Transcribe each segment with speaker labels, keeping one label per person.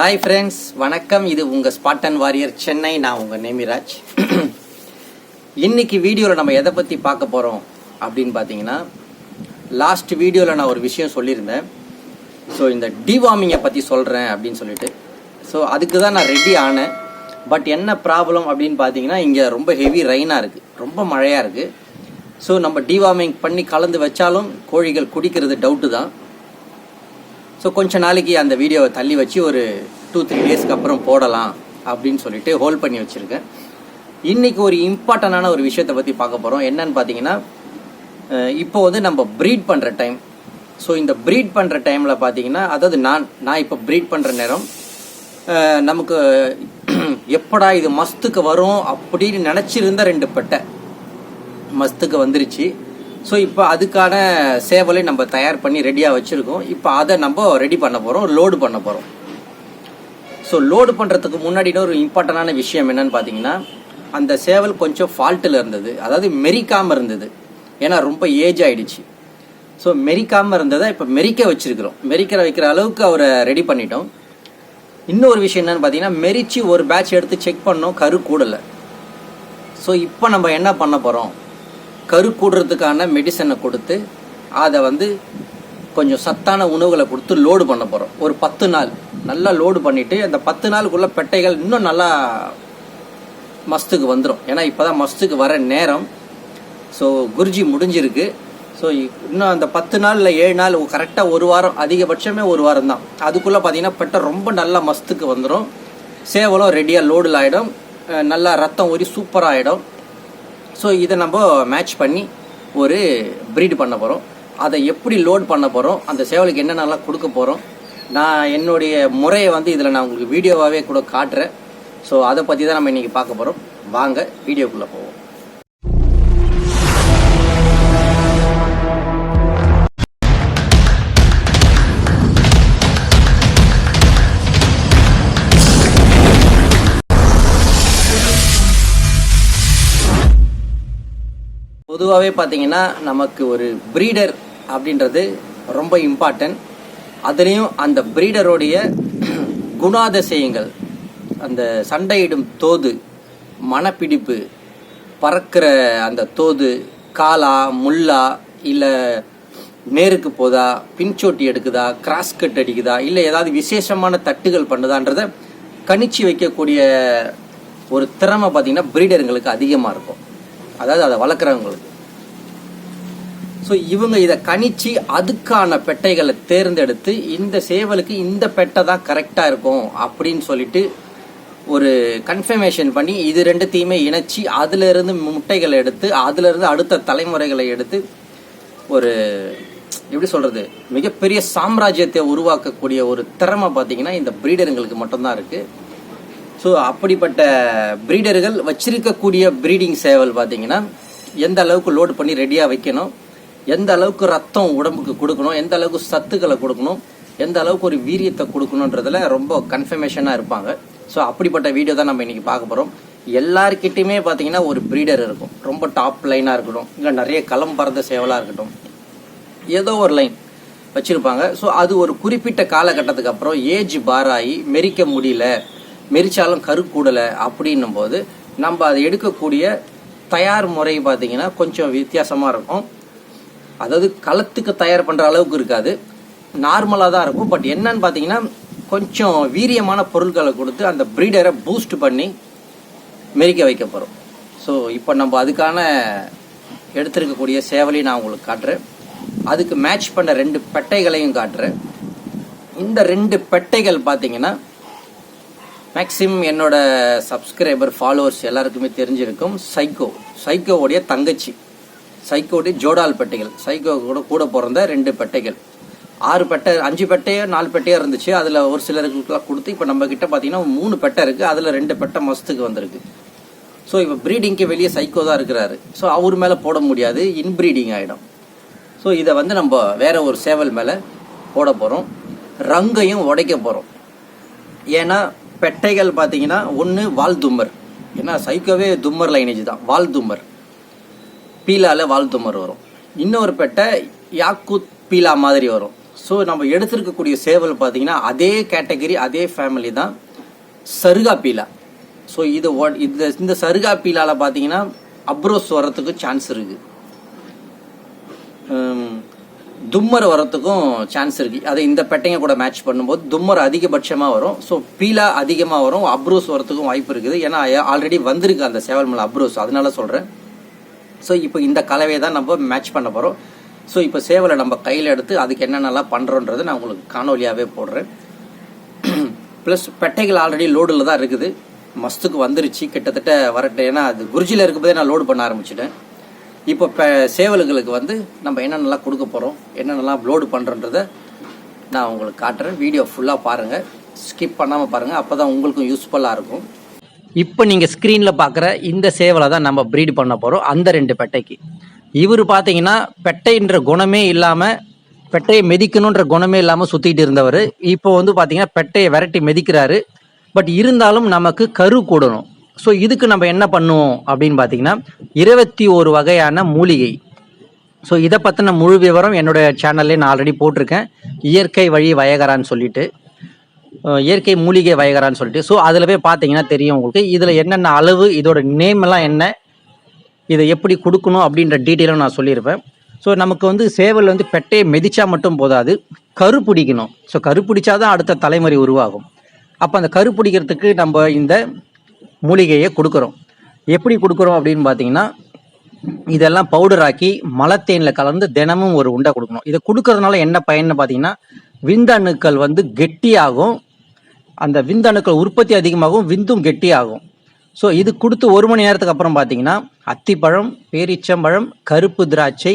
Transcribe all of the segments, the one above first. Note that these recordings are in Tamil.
Speaker 1: ஹாய் ஃப்ரெண்ட்ஸ் வணக்கம். இது உங்கள் ஸ்பாட்டன் வாரியர் சென்னை நான் உங்கள் நேமிராஜ். இன்னைக்கு வீடியோவில் நம்ம எதை பற்றி பார்க்க போகிறோம் அப்படின்னு பார்த்தீங்கன்னா லாஸ்ட் வீடியோவில் நான் ஒரு விஷயம் சொல்லியிருந்தேன். ஸோ இந்த டிவார்மிங்கை பற்றி சொல்கிறேன் அப்படின்னு சொல்லிட்டு. ஸோ அதுக்கு தான் நான் ரெடி ஆனேன். பட் என்ன ப்ராப்ளம் அப்படின்னு பார்த்தீங்கன்னா இங்கே ரொம்ப ஹெவி ரெயினாக இருக்குது ரொம்ப மழையாக இருக்குது ஸோ நம்ம டிவார்மிங் பண்ணி கலந்து வச்சாலும் கோழிகள் குடிக்கிறது டவுட்டு தான். ஸோ கொஞ்ச நாளைக்கு அந்த வீடியோவை தள்ளி வச்சு ஒரு டூ த்ரீ டேஸ்க்கு அப்புறம் போடலாம் அப்படின்னு சொல்லிட்டு ஹோல்ட் பண்ணி வச்சுருக்கேன். இன்னைக்கு ஒரு இம்பார்ட்டண்டான ஒரு விஷயத்தை பற்றி பார்க்க போகிறோம் என்னன்னு பார்த்தீங்கன்னா இப்போ வந்து நம்ம ப்ரீட் பண்ணுற டைம் ஸோ இந்த ப்ரீட் பண்ணுற டைமில் பார்த்தீங்கன்னா அதாவது நான் நான் இப்போ ப்ரீட் பண்ணுற நேரம் நமக்கு எப்படா இது மஸ்துக்கு வரும் அப்படின்னு நினச்சிருந்த ரெண்டு பெட்டை மஸ்துக்கு வந்துருச்சு. ஸோ இப்போ அதுக்கான சேவலை நம்ம தயார் பண்ணி ரெடியாக வச்சுருக்கோம். இப்போ அதை நம்ம ரெடி பண்ண போகிறோம் லோடு பண்ண போகிறோம் ஸோ லோடு பண்ணுறதுக்கு முன்னாடி ஒரு இம்பார்ட்டண்டான விஷயம் என்னன்னு பார்த்தீங்கன்னா அந்த சேவல் கொஞ்சம் ஃபால்ட்டில் இருந்தது. அதாவது மெரிக்காமல் இருந்தது. ஏன்னா ரொம்ப ஏஜ் ஆகிடுச்சு ஸோ மெரிக்காமல் இருந்ததை இப்போ மெரிக்க வச்சுருக்கிறோம். மெரிக்கிற வைக்கிற அளவுக்கு அவரை ரெடி பண்ணிட்டோம். இன்னொரு விஷயம் என்னன்னு பார்த்தீங்கன்னா மெரிச்சு ஒரு பேட்ச் எடுத்து செக் பண்ணோம் கரு கூடலை. ஸோ இப்போ நம்ம என்ன பண்ண போகிறோம் கரு கூடுறதுக்கான மெடிசனை கொடுத்து அதை வந்து கொஞ்சம் சத்தான உணவுகளை கொடுத்து லோடு பண்ண போகிறோம் ஒரு பத்து நாள். நல்லா லோடு பண்ணிவிட்டு அந்த பத்து நாளுக்குள்ளே பெட்டைகள் இன்னும் நல்லா மஸ்துக்கு வந்துடும் ஏன்னா இப்போ தான் மஸ்துக்கு வர நேரம். ஸோ குருஜி முடிஞ்சிருக்கு. ஸோ இன்னும் அந்த பத்து நாளில் ஏழு நாள் கரெக்டாக ஒரு வாரம் அதிகபட்சமே ஒரு வாரம் தான். அதுக்குள்ளே பார்த்தீங்கன்னா பெட்டை ரொம்ப நல்லா மஸ்துக்கு வந்துடும் சேவலும் ரெடியாக லோடில் ஆகிடும் நல்லா ரத்தம் ஊறி சூப்பராக ஆகிடும் ஸோ இதை நம்ம மேட்ச் பண்ணி ஒரு ப்ரீட் பண்ண போகிறோம் அதை எப்படி லோட் பண்ண போகிறோம் அந்த சேவலுக்கு என்னென்னலாம் கொடுக்க போகிறோம் நான் என்னுடைய முறையை வந்து இதில் நான் உங்களுக்கு வீடியோவாகவே கூட காட்டுறேன். ஸோ அதை பற்றி தான் நம்ம இன்றைக்கி பார்க்க போகிறோம் வாங்க வீடியோக்குள்ளே போவோம். பொதுவாகவே பார்த்தீங்கன்னா நமக்கு ஒரு ப்ரீடர் அப்படின்றது ரொம்ப இம்பார்ட்டன்ட் அதுலேயும் அந்த ப்ரீடருடைய குணாதிசயங்கள் அந்த சண்டையிடும் தோது மனப்பிடிப்பு பறக்கிற அந்த தோது காலா முல்லா இல்லை நேருக்கு போதா பின்சோட்டி எடுக்குதா கிராஸ் கட் அடிக்குதா இல்லை ஏதாவது விசேஷமான தட்டுகள் பண்ணுதான்றத கணிச்சு வைக்கக்கூடிய ஒரு திறமை பார்த்திங்கன்னா ப்ரீடருங்களுக்கு அதிகமாக இருக்கும். அதாவது அதை வளர்க்குறவங்களுக்கு. ஸோ இவங்க இதை கணிச்சு அதுக்கான பெட்டைகளை தேர்ந்தெடுத்து இந்த சேவலுக்கு இந்த பெட்டை தான் கரெக்டாக இருக்கும் அப்படின்னு சொல்லிட்டு ஒரு கன்ஃபர்மேஷன் பண்ணி இது ரெண்டுத்தையுமே இணைச்சி அதிலிருந்து முட்டைகளை எடுத்து அதிலிருந்து அடுத்த தலைமுறைகளை எடுத்து ஒரு எப்படி சொல்கிறது மிகப்பெரிய சாம்ராஜ்யத்தை உருவாக்கக்கூடிய ஒரு திறமை பார்த்தீங்கன்னா இந்த பிரீடருங்களுக்கு மட்டும்தான் இருக்குது ஸோ அப்படிப்பட்ட பிரீடர்கள் வச்சிருக்கக்கூடிய ப்ரீடிங் சேவல் பார்த்தீங்கன்னா எந்த அளவுக்கு லோடு பண்ணி ரெடியாக வைக்கணும்? எந்த அளவுக்கு ரத்தம் உடம்புக்கு கொடுக்கணும் எந்த அளவுக்கு சத்துக்களை கொடுக்கணும் எந்த அளவுக்கு ஒரு வீரியத்தை கொடுக்கணுன்றதுல ரொம்ப கன்ஃபர்மேஷனாக இருப்பாங்க. ஸோ அப்படிப்பட்ட வீடியோ தான் நம்ம இன்னைக்கு பார்க்க போகிறோம் எல்லார்கிட்டையுமே பார்த்தீங்கன்னா ஒரு ப்ரீடர் இருக்கும். ரொம்ப டாப் லைனாக இருக்கட்டும் இல்லை நிறைய களம் பறந்த சேவலாக இருக்கட்டும். ஏதோ ஒரு லைன் வச்சுருப்பாங்க. ஸோ அது ஒரு குறிப்பிட்ட காலகட்டத்துக்கு அப்புறம் ஏஜ் பாராகி மெரிக்க முடியல மெரிச்சாலும் கரு கூடலை அப்படின்னும் போது நம்ம அதை எடுக்கக்கூடிய தயார் முறை பார்த்தீங்கன்னா கொஞ்சம் வித்தியாசமாக இருக்கும். அதாவது களத்துக்கு தயார் பண்ணுற அளவுக்கு இருக்காது. நார்மலாக தான் இருக்கும். பட் என்னன்னு பார்த்தீங்கன்னா கொஞ்சம் வீரியமான பொருட்களை கொடுத்து அந்த ப்ரீடரை பூஸ்ட் பண்ணி மெரிக்க வைக்க போகிறோம் ஸோ இப்போ நம்ம அதுக்கான எடுத்திருக்கக்கூடிய சேவலையும் நான் உங்களுக்கு காட்டுறேன். அதுக்கு மேட்ச் பண்ண ரெண்டு பெட்டைகளையும் காட்டுறேன். இந்த ரெண்டு பெட்டைகள் பார்த்தீங்கன்னா மேக்ஸிமம் என்னோட சப்ஸ்கிரைபர் ஃபாலோவர்ஸ் எல்லாருக்குமே தெரிஞ்சிருக்கும். சைக்கோ சைக்கோவுடைய தங்கச்சி. சைக்கோடைய ஜோடால் பெட்டைகள். சைக்கோ கூட கூட பிறந்த ரெண்டு பெட்டைகள். ஆறு பெட்டை அஞ்சு பெட்டையோ நாலு பெட்டையோ இருந்துச்சு. அதில் ஒரு சிலருக்குலாம் கொடுத்து இப்போ நம்ம கிட்ட பார்த்தீங்கன்னா மூணு பெட்டை இருக்குது அதில் ரெண்டு பெட்டை மஸ்துக்கு வந்திருக்கு. ஸோ இப்போ ப்ரீடிங்க்கு வெளியே சைக்கோ தான் இருக்கிறாரு. ஸோ அவர் மேலே போட முடியாது. இன்ப்ரீடிங் ஆகிடும் ஸோ இதை வந்து நம்ம வேற ஒரு சேவல் மேலே போட போகிறோம் ரங்கையும் உடைக்க போகிறோம் ஏன்னா பெட்டைகள் பார்த்தீங்கன்னா ஒன்று வால் தும்மர். ஏன்னா சைக்கோவே தும்மர் லைனேஜ் தான். வால் தும்மர். பீலாவில் வாழ்த்துமர் வரும். இன்னொரு பெட்டை யாக்கூத் பீலா மாதிரி வரும். ஸோ நம்ம எடுத்திருக்கக்கூடிய சேவல் பார்த்தீங்கன்னா அதே கேட்டகரி அதே ஃபேமிலி தான் சருகா பீலா. ஸோ இது இந்த இந்த சருகா பீலாவில் பார்த்தீங்கன்னா அப்ரோஸ் வரத்துக்கு சான்ஸ் இருக்குது தும்மர் வரத்துக்கும் சான்ஸ் இருக்குது அதை இந்த பெட்டைங்க கூட மேட்ச் பண்ணும்போது தும்மர் அதிகபட்சமாக வரும். ஸோ பீலா அதிகமாக வரும். அப்ரோஸ் வரத்துக்கும் வாய்ப்பு இருக்குது. ஏன்னா ஆல்ரெடி வந்திருக்கு அந்த சேவல் மேலே அப்ரோஸ். அதனால சொல்கிறேன் ஸோ இப்போ இந்த கலவையை தான் நம்ம மேட்ச் பண்ண போகிறோம் ஸோ இப்போ சேவலை நம்ம கையில் எடுத்து அதுக்கு என்னென்னலாம் பண்ணுறோன்றதை நான் உங்களுக்கு காணொலியாகவே போடுறேன். ப்ளஸ் பெட்டைகள் ஆல்ரெடி லோடில் தான் இருக்குது. மஸ்துக்கு வந்துருச்சு கிட்டத்தட்ட வரட்டும் ஏன்னா அது குருஜியில் இருக்கும்போதே நான் லோடு பண்ண ஆரம்பிச்சிட்டேன். இப்போ இப்போ சேவல்களுக்கு வந்து நம்ம என்னென்னலாம் கொடுக்க போகிறோம் என்னென்னலாம் லோடு பண்ணுறன்றதை நான் உங்களுக்கு காட்டுறேன். வீடியோ ஃபுல்லாக பாருங்கள் ஸ்கிப் பண்ணாமல் பாருங்கள் அப்போ தான் உங்களுக்கும் யூஸ்ஃபுல்லாக இருக்கும். இப்போ நீங்கள் ஸ்க்ரீனில் பார்க்குற இந்த சேவலை தான் நம்ம ப்ரீட் பண்ண போகிறோம் அந்த ரெண்டு பெட்டைக்கு. இவர் பார்த்தீங்கன்னா பெட்டைன்ற குணமே இல்லாமல் பெட்டையை மிதிக்கணுன்ற குணமே இல்லாமல் சுற்றிட்டு இருந்தவர். இப்போ வந்து பார்த்தீங்கன்னா பெட்டையை விரட்டி மிதிக்கிறாரு. பட் இருந்தாலும் நமக்கு கரு கூடணும். ஸோ இதுக்கு நம்ம என்ன பண்ணுவோம் அப்படின்னு பார்த்தீங்கன்னா இருபத்தி ஒரு வகையான மூலிகை. ஸோ இதை பற்றின முழு விவரம் என்னோட சேனல்லே நான் ஆல்ரெடி போட்டிருக்கேன். இயற்கை வழி வயகரான்னு சொல்லிட்டு. இயற்கை மூலிகை வயகரான்னு சொல்லிட்டு. ஸோ அதில் போய் பார்த்தீங்கன்னா தெரியும் உங்களுக்கு. இதில் என்னென்ன அளவு இதோட நேம் எல்லாம் என்ன இதை எப்படி கொடுக்கணும் அப்படின்ற டீட்டெயிலும் நான் சொல்லியிருப்பேன். ஸோ நமக்கு வந்து சேவல் வந்து பெட்டையை மிதிச்சா மட்டும் போதாது. கரு பிடிக்கணும். ஸோ கரு பிடிச்சா தான் அடுத்த தலைமுறை உருவாகும். அப்போ அந்த கரு பிடிக்கிறதுக்கு நம்ம இந்த மூலிகையை கொடுக்குறோம். எப்படி கொடுக்குறோம் அப்படின்னு பார்த்தீங்கன்னா இதெல்லாம் பவுடர் ஆக்கி மலத்தேனில் கலந்து தினமும் ஒரு உண்டை கொடுக்கணும். இதை கொடுக்கறதுனால என்ன பயன்னு பார்த்தீங்கன்னா விந்தணுக்கள் வந்து கெட்டியாகும். அந்த விந்தணுக்கள் உற்பத்தி அதிகமாகும் விந்தும் கெட்டியாகும். ஸோ இது கொடுத்து ஒரு மணி நேரத்துக்கு அப்புறம் பார்த்தீங்கன்னா அத்திப்பழம் பேரிச்சம்பழம் கருப்பு திராட்சை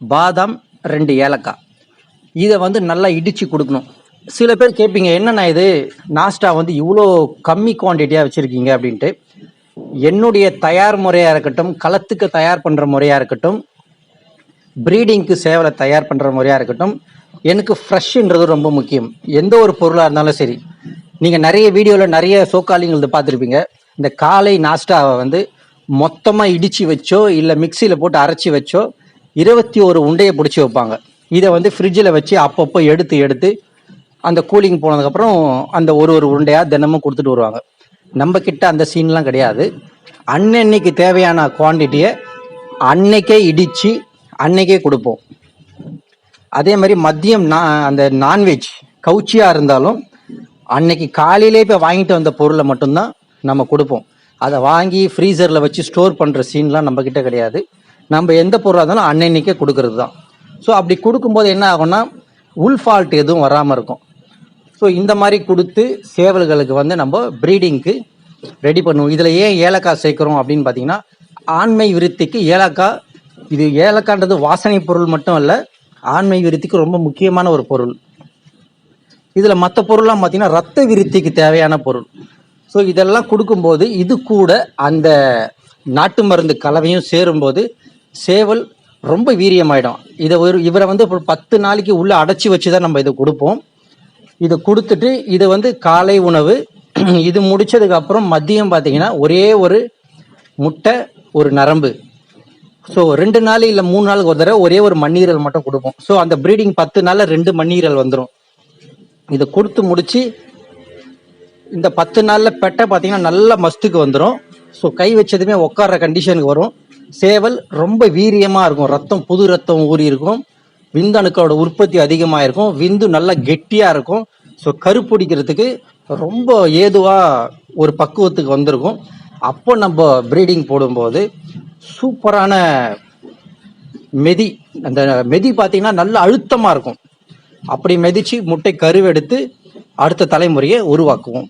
Speaker 1: பாதாம் ரெண்டு ஏலக்காய். இதை வந்து நல்லா இடித்து கொடுக்கணும். சில பேர் கேட்பீங்க என்னண்ணா இது? நாஸ்டா வந்து இவ்வளோ கம்மி குவான்டிட்டியாக வச்சுருக்கீங்க அப்படின்ட்டு. என்னுடைய தயார் முறையாக இருக்கட்டும் களத்துக்கு தயார் பண்ணுற முறையாக இருக்கட்டும் ப்ரீடிங்க்கு சேவலை தயார் பண்ணுற முறையாக இருக்கட்டும் எனக்கு ஃப்ரெஷ்ன்றது ரொம்ப முக்கியம். எந்த ஒரு பொருளாக இருந்தாலும் சரி. நீங்கள் நிறைய வீடியோவில் நிறைய சோக்காலிங்கிறது பார்த்துருப்பீங்க. இந்த காலை நாஸ்டாவை வந்து மொத்தமாக இடித்து வச்சோ இல்லை மிக்சியில் போட்டு அரைச்சி வச்சோ இருபத்தி ஒரு உண்டையை பிடிச்சி வைப்பாங்க. இதை வந்து ஃப்ரிட்ஜில் வச்சு அப்பப்போ எடுத்து எடுத்து அந்த கூலிங் போனதுக்கப்புறம் அந்த ஒரு ஒரு உருண்டையாக தினமும் கொடுத்துட்டு வருவாங்க. நம்ம கிட்ட அந்த சீன்லாம் கிடையாது. அன்னன்னைக்கு தேவையான குவான்டிட்டியை அன்னைக்கே இடித்து அன்னைக்கே கொடுப்போம். அதே மாதிரி மதியம் நான் அந்த நான்வெஜ் கவுச்சியாக இருந்தாலும் அன்னைக்கு காலையிலே போய் வாங்கிட்டு வந்த பொருளை மட்டும்தான் நம்ம கொடுப்போம். அதை வாங்கி ஃப்ரீசரில் வச்சு ஸ்டோர் பண்ணுற சீன்லாம் நம்ம கிட்ட கிடையாது. நம்ம எந்த பொருளாக இருந்தாலும் அன்னன்னைக்கே கொடுக்கறது தான் ஸோ அப்படி கொடுக்கும்போது என்ன ஆகும்னா உள் ஃபால்ட் எதுவும் வராமல் இருக்கும். ஸோ இந்த மாதிரி கொடுத்து சேவல்களுக்கு வந்து நம்ம ப்ரீடிங்க்கு ரெடி பண்ணுவோம். இதில் ஏன் ஏலக்காய் சேர்க்குறோம் அப்படின்னு பார்த்தீங்கன்னா ஆண்மை விருத்திக்கு ஏலக்காய் இது ஏலக்கான்றது வாசனை பொருள் மட்டும் இல்லை ஆண்மை விருத்திக்கு ரொம்ப முக்கியமான ஒரு பொருள். இதில் மற்ற பொருள்லாம் பார்த்தீங்கன்னா ரத்த விருத்திக்கு தேவையான பொருள். ஸோ இதெல்லாம் கொடுக்கும்போது இது கூட அந்த நாட்டு மருந்து கலவையும் சேரும்போது சேவல் ரொம்ப வீரியமாயிடும். இதை ஒரு இவரை வந்து இப்போ பத்து நாளைக்கு உள்ளே அடைச்சி வச்சு தான் நம்ம இதை கொடுப்போம். இதை கொடுத்துட்டு இது வந்து காலை உணவு இது முடிச்சதுக்கு அப்புறம் மதியம் பார்த்தீங்கன்னா ஒரே ஒரு முட்டை ஒரு நரம்பு. ஸோ ரெண்டு நாள் இல்லை மூணு நாளுக்கு ஒரு தடவை ஒரே ஒரு மண்ணீரல் மட்டும் கொடுப்போம். ஸோ அந்த ப்ரீடிங் பத்து நாளில் ரெண்டு மண்ணீரல் வந்துடும் இதை கொடுத்து முடிச்சு இந்த பத்து நாளில் பெட்டை பார்த்தீங்கன்னா நல்ல மஸ்துக்கு வந்துடும் ஸோ கை வச்சதுமே உட்கார்ற கண்டிஷனுக்கு வரும். சேவல் ரொம்ப வீரியமாக இருக்கும். ரத்தம் புது ரத்தம் ஊறி இருக்கும். விந்து அணுக்களோட உற்பத்தி அதிகமாக இருக்கும். விந்து நல்லா கெட்டியாக இருக்கும். ஸோ கருப்பிடிக்கிறதுக்கு ரொம்ப ஏதுவாக ஒரு பக்குவத்துக்கு வந்திருக்கும். அப்போ நம்ம ப்ரீடிங் போடும்போது சூப்பரான மெதி அந்த மெதி பார்த்தீங்கன்னா நல்ல அழுத்தமாக இருக்கும். அப்படி மெதிச்சு முட்டை கருவெடுத்து அடுத்த தலைமுறையை உருவாக்குவோம்.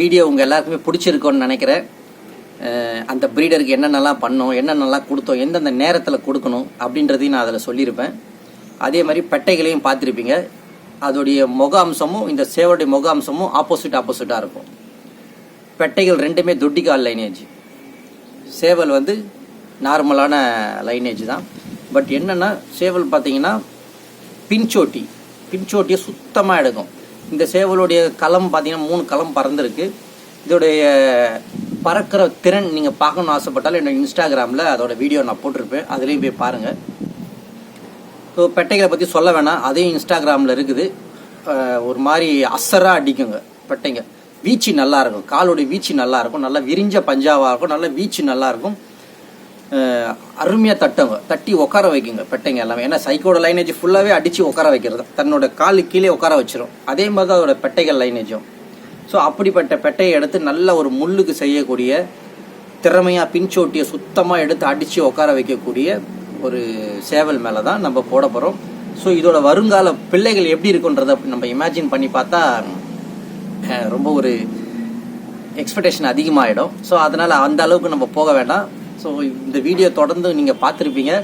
Speaker 1: வீடியோ உங்கள் எல்லாருக்குமே பிடிச்சிருக்கோன்னு நினைக்கிறேன். அந்த ப்ரீடருக்கு என்னென்னலாம் பண்ணோம் என்னென்னலாம் கொடுத்தோம் எந்தெந்த நேரத்தில் கொடுக்கணும் அப்படின்றதையும் நான் அதில் சொல்லியிருப்பேன். அதே மாதிரி பெட்டைகளையும் பார்த்துருப்பீங்க. அதோடைய முக அம்சமும் இந்த சேவருடைய முக அம்சமும் ஆப்போசிட் ஆப்போசிட்டாக இருக்கும். பெட்டைகள் ரெண்டுமே துட்டிக்கால் லைனேஜ் சேவல் வந்து நார்மலான லைனேஜ் தான். பட் என்னென்னா சேவல் பார்த்தீங்கன்னா பின்சோட்டி. பின்சோட்டியை சுத்தமாக எடுக்கும். இந்த சேவலுடைய களம் பார்த்தீங்கன்னா மூணு களம் பறந்துருக்கு. இதோடைய பறக்கிற திறன் நீங்கள் பார்க்கணும்னு ஆசைப்பட்டாலும் என்னோட இன்ஸ்டாகிராமில் அதோட வீடியோ நான் போட்டிருப்பேன். அதுலேயும் போய் பாருங்கள் ஸோ பெட்டைகளை பற்றி சொல்ல வேணாம். அதையும் இன்ஸ்டாகிராமில் இருக்குது. ஒரு மாதிரி அசராக அடிக்குங்க பெட்டைங்க. வீச்சு நல்லா இருக்கும் காலோடைய வீச்சு நல்லா இருக்கும் நல்லா விரிஞ்ச பஞ்சாவாக இருக்கும். நல்ல வீச்சு நல்லா இருக்கும் அருமையாக தட்டுங்க தட்டி உட்கார வைக்குங்க பெட்டைங்க எல்லாமே. ஏன்னா சைக்கோட லைனேஜ் ஃபுல்லாகவே அடித்து உட்கார வைக்கிறது. தன்னோட காலு கீழே உட்கார வச்சிரும். அதே மாதிரி தான் அதோட பெட்டைகள் லைனேஜும். ஸோ அப்படிப்பட்ட பெட்டையை எடுத்து நல்ல ஒரு முள்ளுக்கு செய்யக்கூடிய திறமையாக பின்சோட்டியை சுத்தமாக எடுத்து அடித்து உட்கார வைக்கக்கூடிய ஒரு சேவல் மேலே தான் நம்ம போட போகிறோம் ஸோ இதோட வருங்கால பிள்ளைகள் எப்படி இருக்குன்றத நம்ம இமேஜின் பண்ணி பார்த்தா ரொம்ப ஒரு எக்ஸ்பெக்டேஷன் அதிகமாகிடும் ஸோ அதனால் அந்த அளவுக்கு நம்ம போக வேண்டாம். ஸோ இந்த வீடியோ தொடர்ந்து நீங்கள் பார்த்துருப்பீங்க.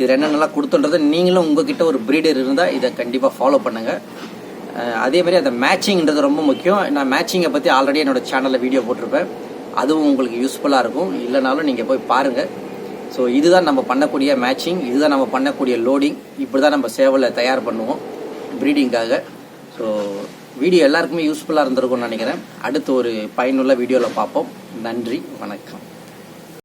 Speaker 1: இது என்னென்னலாம் கொடுத்துன்றது நீங்களும் உங்ககிட்ட ஒரு ப்ரீடர் இருந்தால் இதை கண்டிப்பாக ஃபாலோ பண்ணுங்கள் அதே மாதிரி அந்த மேட்சிங்ன்றது ரொம்ப முக்கியம். நான் மேட்சிங்கை பற்றி ஆல்ரெடி என்னோட சேனலில் வீடியோ போட்டிருப்பேன். அதுவும் உங்களுக்கு யூஸ்ஃபுல்லாக இருக்கும். இல்லைனாலும் நீங்கள் போய் பாருங்கள் ஸோ இதுதான் நம்ம பண்ணக்கூடிய மேட்சிங் இதுதான் நம்ம பண்ணக்கூடிய லோடிங் இப்படி தான் நம்ம சேவலை தயார் பண்ணுவோம் ப்ரீடிங்காக ஸோ வீடியோ எல்லாருக்குமே யூஸ்ஃபுல்லாக இருந்திருக்கும்னு நினைக்கிறேன். அடுத்து ஒரு பயனுள்ள வீடியோவில் பார்ப்போம். நன்றி வணக்கம்.